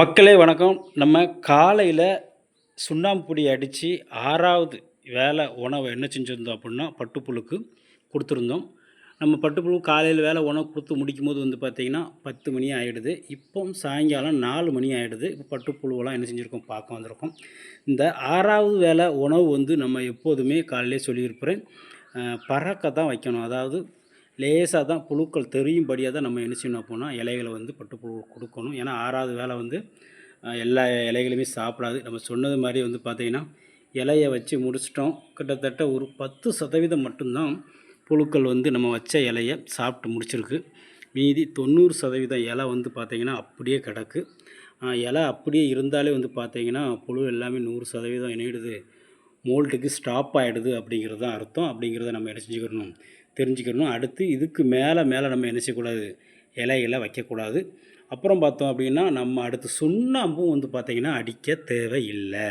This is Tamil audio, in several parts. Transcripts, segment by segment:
மக்களே வணக்கம். நம்ம காலையில் சுண்ணாம்புடி அடித்து ஆறாவது வேலை உணவை என்ன செஞ்சுருந்தோம் அப்படின்னா பட்டுப்புழுக்கு கொடுத்துருந்தோம். நம்ம பட்டுப்புழு காலையில் வேலை உணவு கொடுத்து முடிக்கும் போது வந்து பார்த்திங்கன்னா பத்து மணி ஆகிடுது இப்போ சாயங்காலம் நாலு மணி ஆகிடுது இப்போ பட்டுப்புழுவெல்லாம் என்ன செஞ்சுருக்கோம்? பார்க்க வந்திருக்கோம். இந்த ஆறாவது வேலை உணவு வந்து நம்ம எப்போதுமே காலையிலே சொல்லியிருப்பேன். பறக்க தான் வைக்கணும். அதாவது லேசாக தான் புழுக்கள் தெரியும்படியாக தான் நம்ம என்ன செய்யணும் அப்படின்னா இலைகளை வந்து பட்டுப்புழு கொடுக்கணும். ஏன்னா ஆறாவது வேலை வந்து எல்லா இலைகளுமே சாப்பிடாது. நம்ம சொன்னது மாதிரி வந்து பார்த்திங்கன்னா இலையை வச்சு முடிச்சிட்டோம். கிட்டத்தட்ட ஒரு பத்து சதவீதம் மட்டும்தான் புழுக்கள் வந்து நம்ம வச்ச இலையை சாப்பிட்டு முடிச்சிருக்கு. மீதி தொண்ணூறு சதவீதம் இலை வந்து பார்த்திங்கன்னா அப்படியே கிடக்கு. இலை அப்படியே இருந்தாலே வந்து பார்த்திங்கன்னா புழு எல்லாமே நூறு சதவீதம் இணையிடுது. மோல்ட்டுக்கு ஸ்டாப் ஆகிடுது அப்படிங்கிறது தான் அர்த்தம். அப்படிங்கிறத நம்ம என்ன செஞ்சுக்கணும்? தெரிஞ்சுக்கணும். அடுத்து இதுக்கு மேலே மேலே நம்ம என்ன செய்யக்கூடாது? இலைகளை வைக்கக்கூடாது. அப்புறம் பார்த்தோம் அப்படின்னா நம்ம அடுத்து சுண்ணாம்பும் வந்து பார்த்திங்கன்னா அடிக்க தேவையில்லை.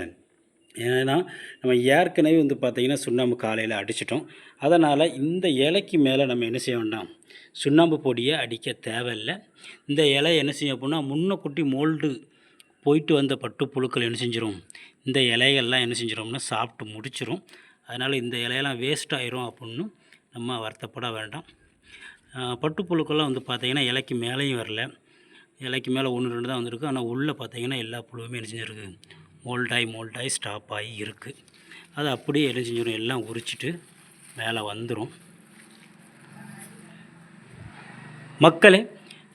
ஏன்னா நம்ம ஏற்கனவே வந்து பார்த்திங்கன்னா சுண்ணாம்பு காலையில் அடிச்சிட்டோம். அதனால் இந்த இலைக்கு மேலே நம்ம என்ன செய்ய வேண்டாம்? சுண்ணாம்பு பொடியை அடிக்க தேவையில்லை. இந்த இலை என்ன செய்யும் அப்படின்னா முன்னக்குட்டி மோல்டு போயிட்டு வந்த பட்டு புழுக்கள் என்ன செஞ்சிடும் இந்த இலைகள்லாம் என்ன செஞ்சிடும்னா சாப்பிட்டு முடிச்சிடும் அதனால் இந்த இலையெல்லாம் வேஸ்ட் ஆயிரும் அப்படின்னு நம்ம வருத்தப்பட வேண்டாம். ஆஹ் பட்டுப்புழுக்கெல்லாம் வந்து பார்த்திங்கன்னா இலைக்கு மேலேயும் வரல. இலைக்கு மேலே ஒன்று ரெண்டு தான் வந்திருக்கு. ஆனால் உள்ளே பார்த்திங்கன்னா எல்லா புழுவுமே என்ன செஞ்சுருக்கு? மோல்டாய் மோல்டாய் ஸ்டாப் ஆகி இருக்குது அது அப்படியே என்ன செஞ்சிடும் எல்லாம் உரிச்சிட்டு மேலே வந்துடும் மக்களே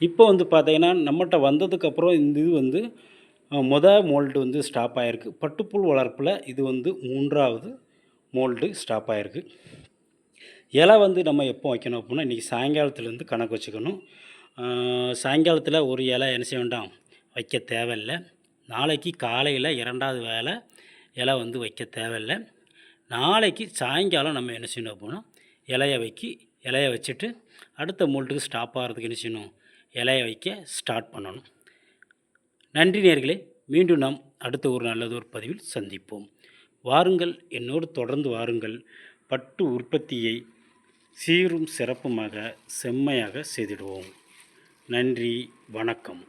இப்போ வந்து பார்த்திங்கன்னா நம்மகிட்ட வந்ததுக்கப்புறம் இந்த இது வந்து மொத மோல்டு வந்து ஸ்டாப் ஆகிருக்கு பட்டுப்புல் வளர்ப்பில் இது வந்து மூன்றாவது மோல்டு ஸ்டாப் ஆகிருக்கு இலை வந்து நம்ம எப்போ வைக்கணும் அப்படின்னா இன்றைக்கி சாயங்காலத்துலேருந்து கணக்கு வச்சுக்கணும். சாயங்காலத்தில் ஒரு இலை என்ன செய்ய வேண்டாம்? வைக்க தேவையில்லை. நாளைக்கு காலையில் இரண்டாவது வேலை இலை வந்து வைக்க தேவையில்லை. நாளைக்கு சாயங்காலம் நம்ம என்ன செய்யணும் அப்படின்னா இலையை வைக்கி இலைய வச்சுட்டு அடுத்த மோல்ட்டுக்கு ஸ்டாப் ஆகிறதுக்கு என்ன செய்யணும்? இலையை வைக்க ஸ்டார்ட் பண்ணணும். நன்றி நேர்களே. மீண்டும் நாம் அடுத்த ஒரு நல்லதொரு பதிவில் சந்திப்போம். வாருங்கள் என்னோடு தொடர்ந்து வாருங்கள். பட்டு உற்பத்தியை சீரும் சிறப்புமாக செம்மையாக செய்திடுவோம். நன்றி வணக்கம்.